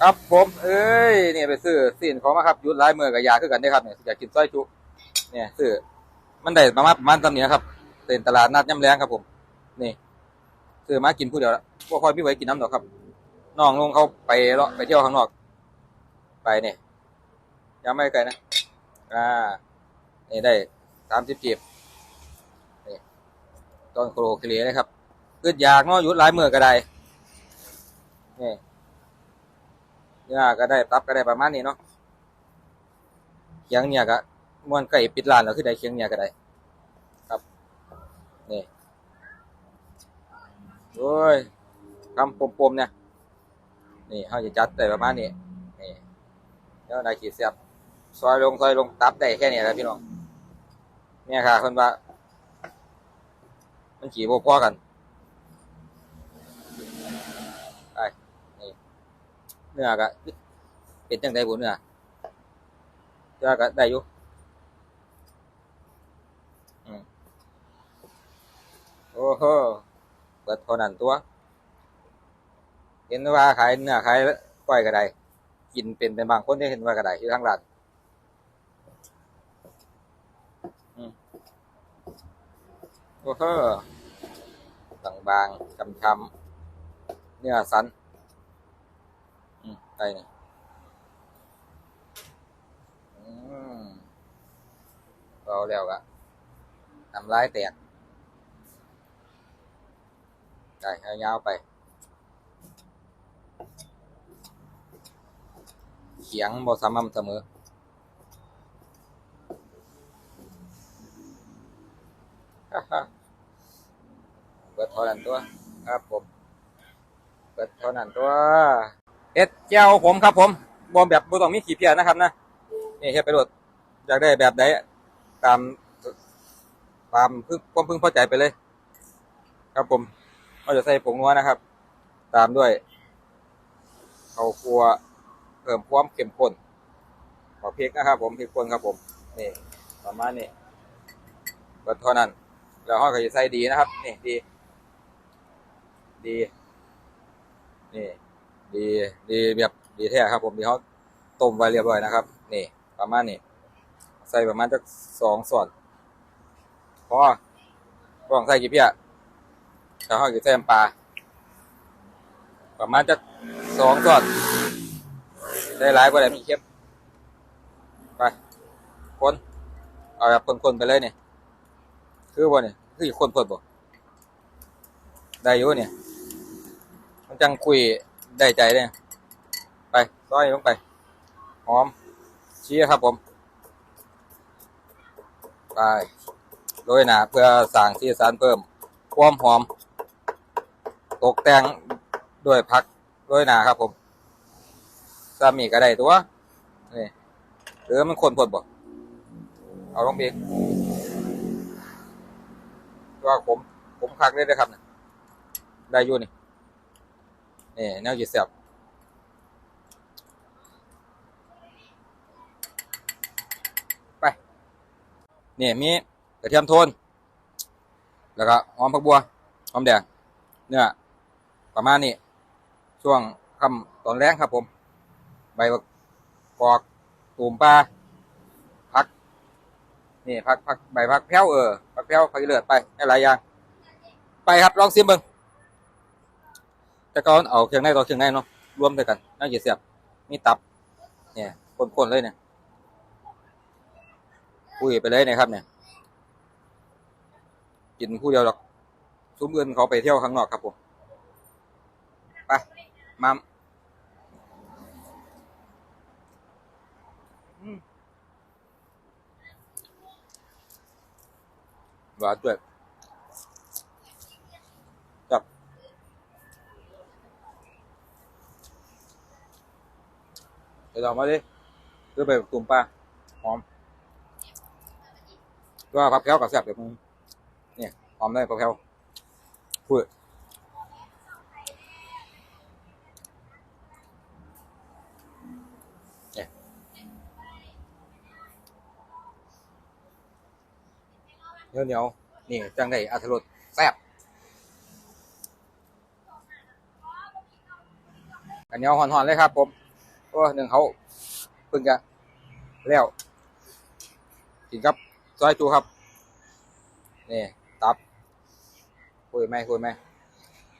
ครับผมเอ้ยเนี่ยไปซื้อสินของมาครับยุดหลายมือกับยาคือกันได้ครับเนี่ยอยากกินซอยจุเนี่ยซื้อมันได้ประมาณประมาณตำเนี้ครับเต็นตลาดนัดย่ำแรงครับผม นี่ซื้อมากินผู้เดียวละพวกคอยพี่ไว้กินน้ำดอกครับน้องลงเขาไปเลาะไปเที่ยวข้างนอก ไปเนี่ยยังไม่ไกลนะอ่านี่ได้สามสิบจีบนี่ต้นโครเคลีนะครับกึดอยากเนาะยุดหลายมือก็ได้นี่ เนื้อก็ได้ตับก็ได้ประมาณนี้เนาะเคียงเนี่ยก็ม้วนไก่ปิดร้านแล้วคือได้เคียงเนี่ยก็ได้ ครับนี่โอ้ยคำปมๆเนี่ยนี่เขาจะจัดได้ประมาณนี้นี่แล้วได้ขีดเสียบซอยลงซอยลงตับได้แค่นี้แหล้วพี่น้องเนี่ยค่ะคนว่า มันขี่โบพอกันไปนี่ เนื้อก็เป็นจังไดบุเนื้อเนื้อก็ได้อยู่โอ้โหเปิดทนันตัว เห็นว่าขายเนื้อขายก้อยก็ได้กินเป็นเป็นบางคนที่เห็นว่าก็ได้ที่ทางร้านโอ้โหต่างบางๆชำๆเนื้อสัน ได้นี่อืมเอาแล้วก็ทำลายแตกได้เอายาวไปเขียงบ่สม่ำเสมอฮ่าฮ่าเปิดเท่านั้นตัว ครับผม เปิดเท่านั้นตัว เอ็ดแก้วผมครับผมบอมแบบบต้องมีขี้เพียนะครับนะนี่เฮ็ดไปโดดอยากได้แบบใดตามตามพึงความพึงพอใจไปเลย ครับผมเราจะใส่ผงนัวนะครับ ตามด้วยข้าวคั่วเพิ่มความเข้มข้นขอพริกนะครับ ผมพริกป่นครับผมนี่ประมาณนี้ก็เท่านั้น แล้วเราก็จะใส่ดีนะครับ นี่ดี ดี นี่ ดีดีแบบดีแท้ครับ ผมที่เขาต้มไว้เรียบร้อยนะครับ นี่ ประมาณนี้ใส่ประมาณจักสองส่วนพอก็ต้องใส่กี่เพี้ยแล้วเขาจะใส่น้ำปลาประมาณจักสองส่วนได้หลายกว่าได้มีเค็มไปคนเอาแบบคนๆไปเลยเนี่ยคือบ่เนี่ยคือคนเปิดบ่ได้อยู่เนี่ยมันจังคุย ได้ใจเลยไปซอยลงไป หอม ชี้ครับผม ไปโรยหนาเพื่อสั่งสีสันเพิ่มความหอม ตกแต่งด้วยผักโรยหนาครับผมซามีก็ได้ตัวนี่หรือมันคนพดบ่เอาลงไปอีกตัวผม ผมคักเลยนะครับนี่ยได้อยู่นี่ นี่แนวจีเสียบไปนี่มีกระเทียมโทน แล้วก็หอมผักบัวหอมแดงเนื้อประมาณนี้ ช่วงค่ำตอนแรงครับผม ใบกอกตูมปลาพัก นี่พักพักใบพักแพ้วเออพักแพ้วพักเลือดไปได้หลายอย่าง ไปครับลองซิมเบิ้ง แต่ก็เอาเครื่องในต่อเครื่องในเนาะรวมด้วยกันน่าจะเสียบมีตับ เนี่ยคนๆเลยเนี่ยคุยไปเลยเนะครับเนี่ยกินผู้เดียวหรอกซุ้มเงินเขาไปเที่ยวข้างนอกครับผมไปมัมอืมหวานด้วยจับ เดี๋ยว ลองมาดิเพื่อไปตุ่มปลาหอม ก็ผักแพ้วกับแซ่บเดี๋ยวมึงเนี่ยหอมได้ผักแพ้วพูดเนี่ยเหนียวเหนียวๆนี่จังได้อัตรสแซ่บอันเหนียวหอนๆเลยครับผม โอ้หนึ่งเขาเพิ่งจะแล้วกินครับซอยจูครับ นี่ ตับคุยไหมคุยไหม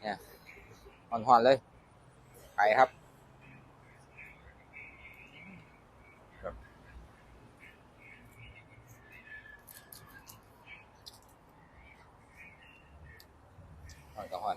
เนี่ยหอนๆเลยไก่ครับครับหอนกับหอน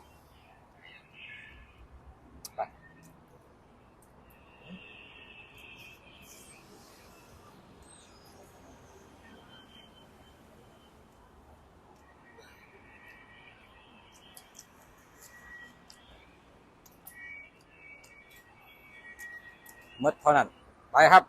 มดเท่านั้น ไปครับ